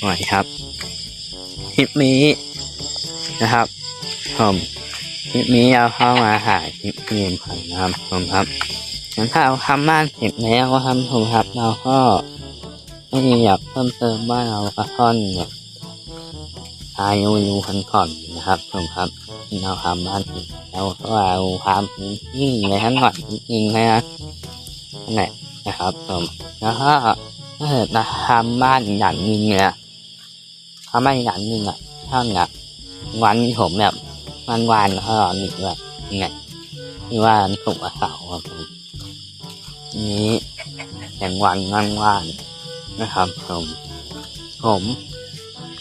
หน่อยครับคลิปนี้นะครับผมคลิปนี้เราเข้ามาหาคลิปเกมผ่านนะครับผมครับถ้าเราทำบ้านเสร็จแล้วครับผมครับ เราก็ไม่มีอยากเพิ่มเติมว่านเรากระท่อนเนี่ยอายุยูคันก่อนนะครับผมครับเราทำบ้านเสร็จแล้วก็เราทำพื้นที่ในทั้งหมดจริงๆนะนั่นแหละนะครับผมแล้วก็ถ้าเกิดเราทำบ้านอย่างนึ่งเนี่ย ทำบ้านอีกอย่างนึ่งอะถ้าเนี่ยวันที่ผมแบบวันวานเขาหนึ่งแบบไงที่ว่าถูกเสาร์ครับผมนี้อย่างวันวันวานนะครับผมผม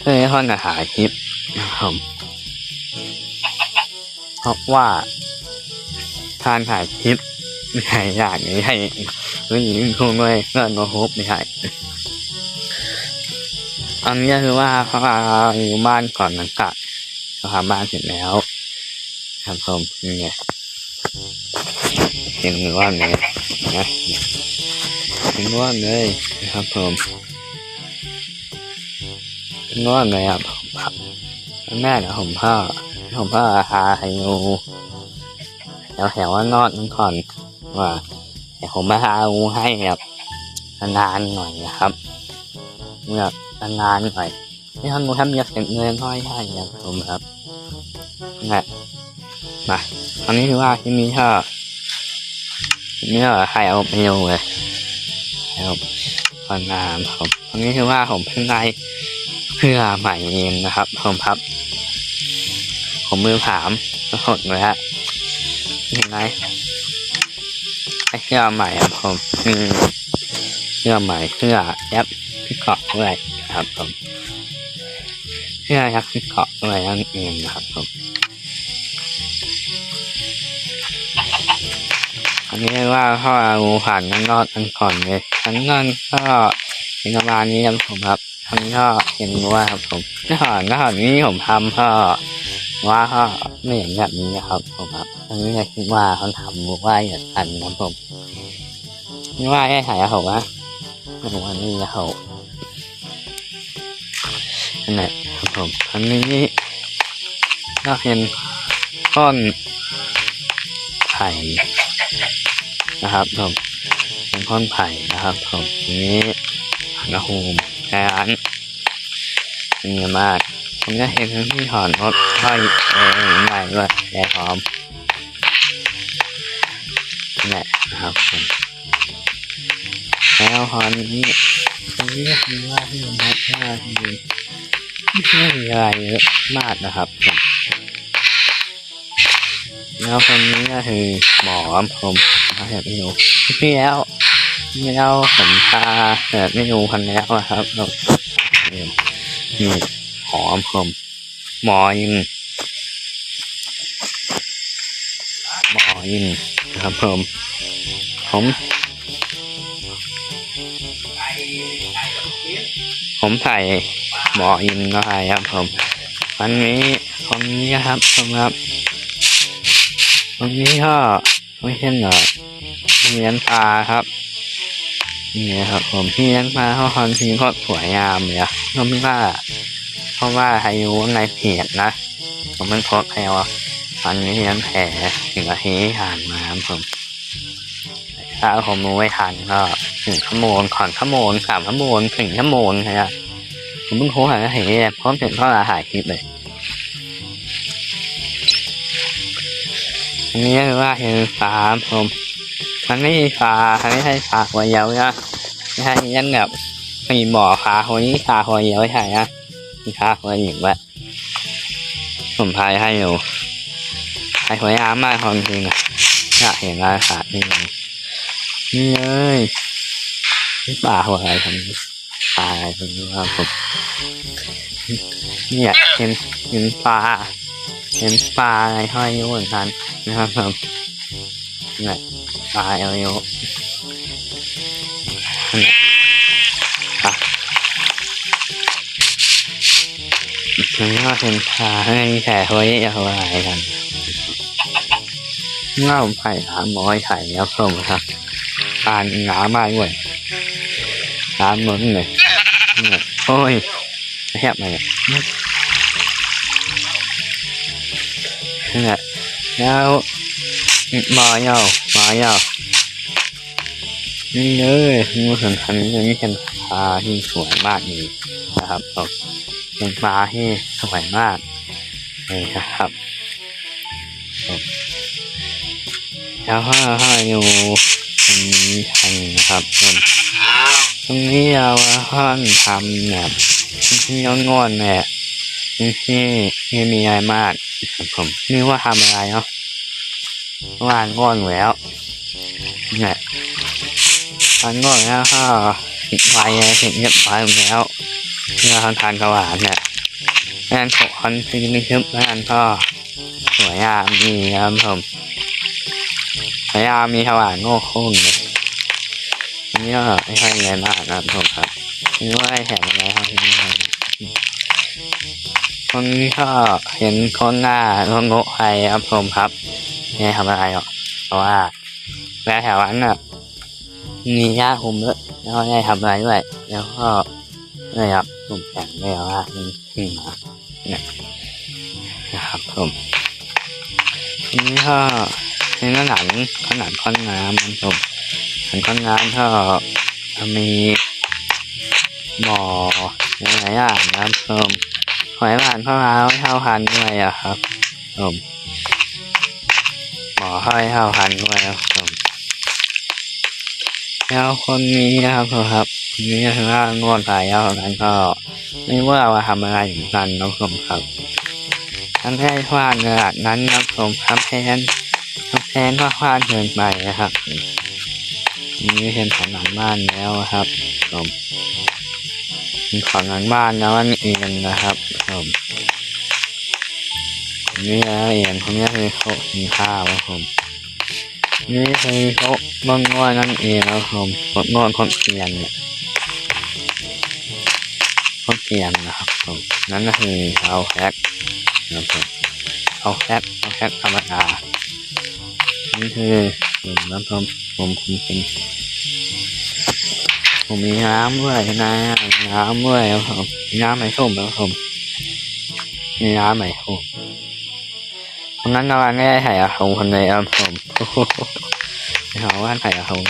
เคยทอนอาหารคลิปนะครับเพราะว่าทานถ่ายคลิปไม่ใช่อย่างนี้ให้ไม่ยิงคงเลยเพื่อนมาพบไม่ใช่ อันนี้ก็คือว่าเขาอยู่บ้านก่อนหลังจากเราทำบ้านเสร็จแล้วครับผมนี่ไงเห็นว่าไงนะเห็นว่าเลยนะครับผมเห็นว่าไงครับผมครับแม่นะผมพ่อผมพ่อหาไฮนูแถวแถวว่านอดมันก่อนว่าแต่ผมมาหางูให้แบบนานหน่อยนะครับเมื่อ นานหน่อยที่ท่านงูทำเยอะเสร็จเงินน้อยให้ครับผมครับนะมาอันนี้คือว่าที่มีถ้านี่ก็ใครเอาไปลงเลยเอาฟันน้ำครับอันนี้คือว่าผมเพิ่งได้เพื่อใหม่เองนะครับ ผมครับ ผมมือผามก็หดเลยฮะยังไงไอ้เสื้อใหม่ครับผมเสื้อใหม่เสื้อแอปที่เกาะด้วย นะครับผมเสื้อยักษ์ที่เกาะด้วยนั่นเองนะครับผมอันนี้ว่าพ่องูผ่านนั่นรอดอันก่อนเลยอันนั้นก็เป็นประมาณนี้ครับผมครับทำนี้ก็เห็นว่าครับผมถ้าก่อนถ้าก่อนนี้ผมทำก็ว่าก็ไม่เห็นแบบนี้นะครับผมครับอันนี้เลยคิดว่าเขาทำว่าอย่างนั้นครับผมไม่ว่าแค่ถ่ายผมว่าผมอันนี้นะครับ นั่นแหละครับผมอันนี้ก็เป็นก้อนไข่นะครับผมเป็นท่อนไผ่นะครับผมทีนี้นะโฮมแอนเป็นเยอะมากผมจะเห็นทั้งที่ถอนรถห้อยเองใหม่ด้วยแกพร้อมนี่แหละนะครับผมแล้วพอนี้ตรงนี้ก็คือว่าที่ผมพัดว่าคือ ไม่มีอะไรเยอะมากนะครับแล้วคนนี้ก็คือหมอผมมาแบบไม่รู้พี่แล้วพี่แล้วผมพาแบบไม่รู้คันแล้วอะครับเรานี่นี่หอมผมหมอยิงหมอยิงนะครับผมผมผมใส่ หมอยิงก็ได้ครับผมวันนี้คนนี้ครับผมครับตรงนี้ก็ไม่ใช่หรอกเลี้ยงปลาครับนี่ครับผมที่เลี้ยงปลาเขาคอนทีก็สวยงามเลยอะน้องว่าเพราะว่าอายุในเพจนะผมมันโพสต์แล้วตอนนี้เลี้ยงแผลถึงอาทิตย์ผ่านมาครับผมถ้าผมรู้ไม่ทันก็ถึงชั่วโมงก่อนชั่วโมงสามชั่วโมงถึงชั่วโมงนะครับ ผมเพิ่งโพสต์หาอาทิตย์เนี่ยพร้อมถึงข้อลาหายคลิปเลยอันนี้คือว่าเห็นฟ้าผมมันไม่มีฟ้ามันไม่ใช่ฟ้าหัวเยาวนะไม่ใช่ยันแบบมีหมอฟ้าหัวนี้ฟ้าหัวเยาวใช่นะมีฟ้าหัวหญิงวะผมพายให้อยู่ไอหัวยาวมากความจริงอะอยากเห็นราคานี่เลยนี่เลยนี่ป่าหัวอะไรทำนี้ ตายผมว่าผมเนี่ยเห็นเห็นปลาเห็นปลาอะไรห้อยอยู่เหมือนกันนะครับผมนี่ปลาเอลโยนี่ปลาถึงว่าเป็นปลาให้แผ่ไว้ยาวอะไรกันเง่าไผ่หาหมอยไข่แล้วผมครับปลาหนามากด้วยตามเหมือนเลย โอ้ยแคบเนี่ยนั่นแหละแล้วมาเนามาเนานี่เลยงูสันทันนี่เป็นปลาที่สวยมากนี่นะครับเป็นปลาที่สวยมากเลยนะครับแล้วถ้าถ้าอยู่ตรงนี้ทางนะครับ ตรงนี้เราท่านทำแบบที่งอนๆเนี่ยที่ไม่มีอะไรมากครับผมนี่ว่าทำอะไรเนาะวานงอนแล้วเนี่ยวานงอนแล้วก็ปิดไฟถึงเงียบไปแล้วเมื่อทานทานกระหวานเนี่ยงานของคอนฟินิชงานก็สวยงามดีครับผมสวยงามมีถวานโง่คุ้งเนี่ย นนี้ก็ไม่ค่อยมีอะไรมากนะครับผมครับนี่ว่าแถมอะไรครับนี่ครับคนนี้ก็เห็นคนหน้าโง่โง่ใครครับผมครับไม่ทำอะไรหรอกเพราะว่าแวแถวนั้นน่ะ มีญ้าคุมด้วยแล้วก็ได้ทำอะไรด้วยแล้วก็ได้รับกลุ่มแข่งด้วยว่ามันขึ้นมาเนี่ยนะครับผมนี้ก็ในหนังขนาดค้อนน้ำมันผม ขนาดค้อนน้ำก็มีหมอหลายอย่างนะครับผมหอยหวานข้าวร้าวเท่าพันด้วยอะครับผมหมอห้อยเท่าพันด้วยครับผมแล้วคนนี้นะครับผมครับนนี้คือว่างอนสายยาวนั้นก็ไม่ว่าว่าทำอะไรเหมือนกันนะครับผมครับทั้งแค่พลาดขนนั้นนะครับผมทำแทนทำแทนก็พลาดเกินไปนะครับ นี่เป็นของหลังบ้านแล้วครับผมเป็นของหลังบ้านแล้วนั่นเองนะครับผมนี่นะเองคนนี้คือเขากินข้าวครับผมนี่คือเขาบางนวดนั่นเองนะครับผมบางนคนเพียนเนี่ยคนเพียนนะครับผมนั่นคือเอาแคกนะครับผมเอาแคกเอาแคกธรรมดานี่คือ น้ำผมผมผมเป็นผมมีน้ำด้วยนะน้ำด้วยครับผมน้ำไหมส้มครับผมมีน้ำไหมส้มคนนั้นเราไม่ได้ถ่ายอะของคนในครับผมเขาว่าถ่ายอะของ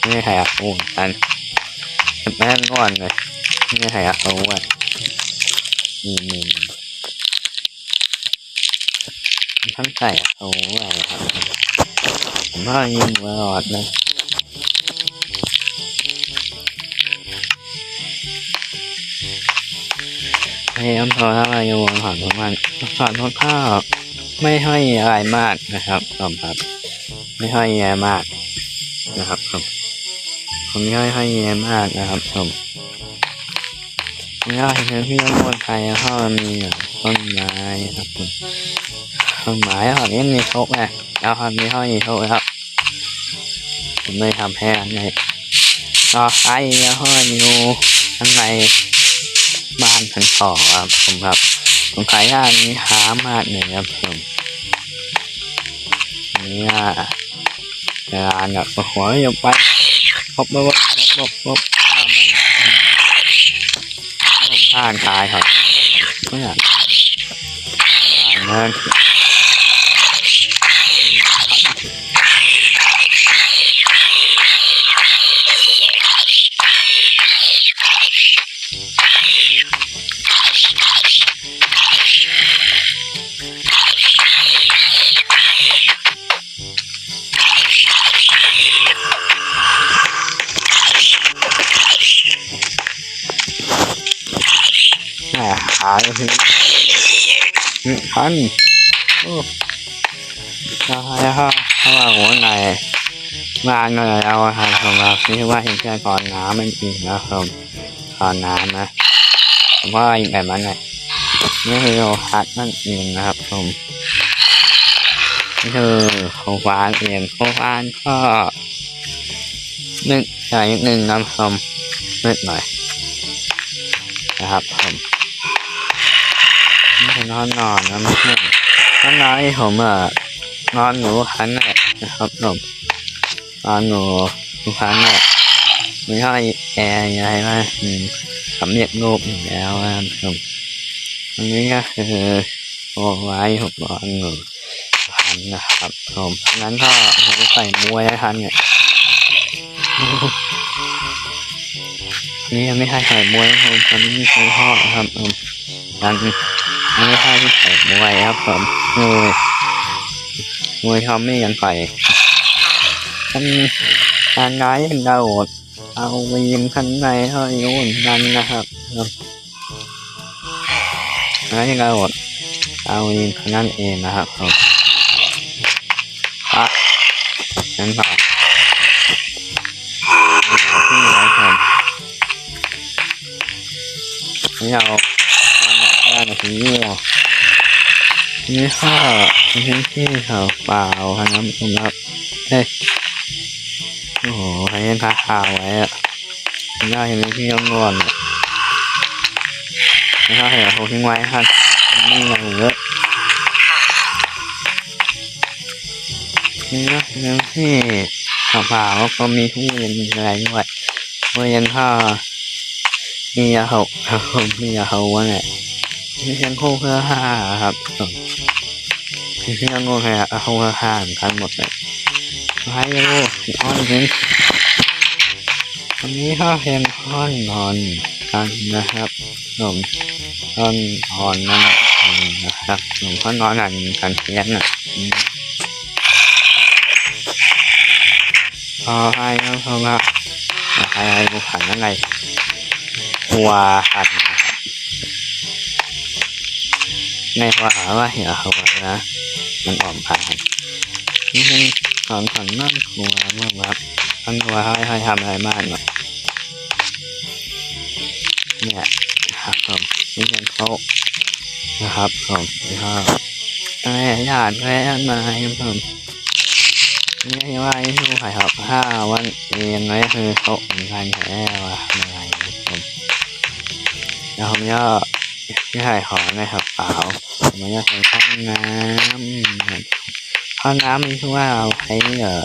ไม่ได้ถ่ายอะของกันแม่งอนเลยไม่ได้ถ่ายอะของอะนี่นี่ท่านใส่อะของอะไรครับ ผมว่ายิงตลอดเลยพยายามพอถ้าเราอยู่บนผ่านทุกวันผ่านทุกข้าวไม่ค่อยอะไรมากนะครับผมครับ ไม่ค่อยแย่มากนะครับผมผมไม่ค่อยแย่มากนะครับผมแล้วเห็นพี่น้ำมนไทยเขามีต้นไม้ครับผมต้นไม้เขานี้มีโชคไงแล้วเขามีเขามีโชคแล้ว ผมเลยทำแพ้ไงก็ไอ้แล้วเขาอยู่ข้างในบ้านชั้นสองครับผมครับผมขายย่านนี้หามากเลยครับผมนี่อะงานแบบหัวอยู่ไปพบมาว่าพบพบผมผ่านขายครับไม่อยากเงินายถึงหนึ่งพันโอ้ใช่ครับถ้าว่าหัวไหนงานเงินเราทำของเรานี่ว่าเห็นแค่ก่อนน้ำมันอีกนะครับก่อนน้ำนะผมว่าอีกแบบนั้นไงนี่คือโลฮัตนั่นเองนะครับผมนี่คือโคฟานเองโคฟานก็นึกใส่นิดนึงนะครับผมนิดหน่อยนะครับผม อนอนนอนนะเพื่อนนอนนอนผมอะนอนหนูคันแหละนะครับผมนอนหนูทุกครั้งเนี่ไม่ค่แอร์อะไรมากอืมสำเร็จรูปอยู่แล้วนะครับผมอันนี้ก็คือโอ้ไว้หกร้อยหนึ่งพันนะครับผมงั้นก็ผมใส่มวยให้ทันเนี่ยนี่ยังไม่ใช่ไข่มวยครับผมตอนนี้มีไข่ทอครับผมอันอัน ไม่ใช่ที่ไข่มวยครับผมมวยมวยทอมมี่กันไปอันอันร้ายยังดาวดเอาไปยิมข้างในเท่ายุ่นนั่นนะครับร้ายยังดาวดเอาไปยิมข้างนั้นเองนะครับผมอะนั่นต่อที่ไหนครับนี่เรา ทำแบบห้านาทีนี่เรานี่ค่ะพื้นที่เขาเปล่าครับสำหรับเอ้ยโอ้โหใครยังทาขาวไว้อะน่าเห็นเป็นที่ยองงอนอะค่อยเห็นเขาทิ้งไว้ครับนี่อย่างเยอะนี่นะพื้นที่เขาวเปล่าก็มีทุกเย็นมีอะไรด้วยเมื่อย็นถ้ามียาเขามียาเขาว่าไงมีเพี ยังคู่เพื่าครับผมมีเพียงคู่แค่คู่เพื่าเหมือนกันหมดเลยให้ลูอ้อนนี้วันนี้ก็เพียงอ้อนนอนกันนะครับผมอ้อนนอนนั่นเองนะครับผมก็นอนกันกันเพียงอะพอให้ครับผมครับให้ให้บุคคลนั่นไงวัวหัน ในว่าว่าเหี่ยวเขานะมันอ่อมผ่านนี่เป็นสอนสอนมั่นครัวมากครับท่านว่าให้ให้ทำอะไรบ้างเนี่ยครับผมนี่เป็นโต๊ะนะครับผมนี่ก็ไอ้ญาติแม่มาให้ผมนี่ว่าที่ผู้ขายครับห้าวันเรียนไว้คือโต๊ะเหมือนกันแค่ว่าทำอะไรผมแล้วผมก็ ที่ถ่ายของนะครับเปล่าผมก็ใช้ห้องน้ำห้องน้ำมันคือว่าเอาใช้เอ่อ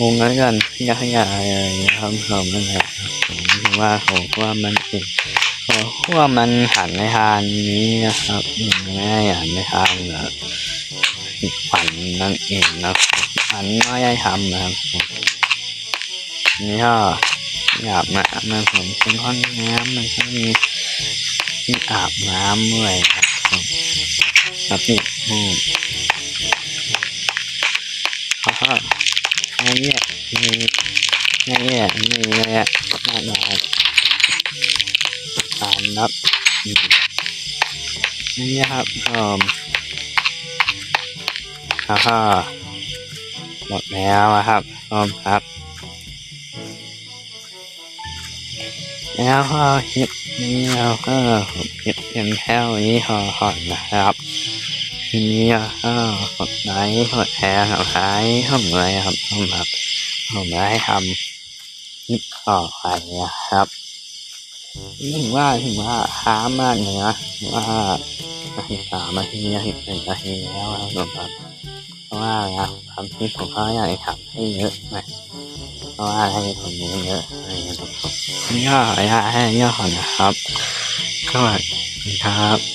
งงแล้วกันที่จะขยายเลยนะครับผมนั่นแหละผมคิดว่าผมว่ามันเป็นผมว่ามันหันในทางนี้นะครับมันไม่ได้หันในทางแบบฝันนั่นเองนะครับอันไม่ได้ทำนะครับนี่ก็อาบน้ำนผมเป็นห้องน้ำมันก็มี ที่อาบน้ำด้วยครับครับนี่อืมแล้วก็อันนี้ยมีอันเนี้ยมีอะไรอ่น้าหนาตามนับอืมนี่ครับผมแล้วก็หมดแล้วครับผมครับแล้วก็คลิป นี้เราก็คลิปเพียงแค่นี้พอก่อนนะครับทีนี้ก็กดไลค์กดแชร์กดไลค์ผมเลยครับผมครับผมได้ทำคลิปต่อไปนะครับถึงว่าถึงว่าค้ามากเลยนะว่าสิบสามนาทีสิบหนึ่นาทีแล้วครับผมครับ ราะว่านะทำคลิปผมก็อยากจะทำให้เยอะนะเพราะว่าให้คนดูเยอะอะไรอย่างเงี้ยครับนี่ก็ระยะให้ย่อก่อนนะครับสวัสดีครับ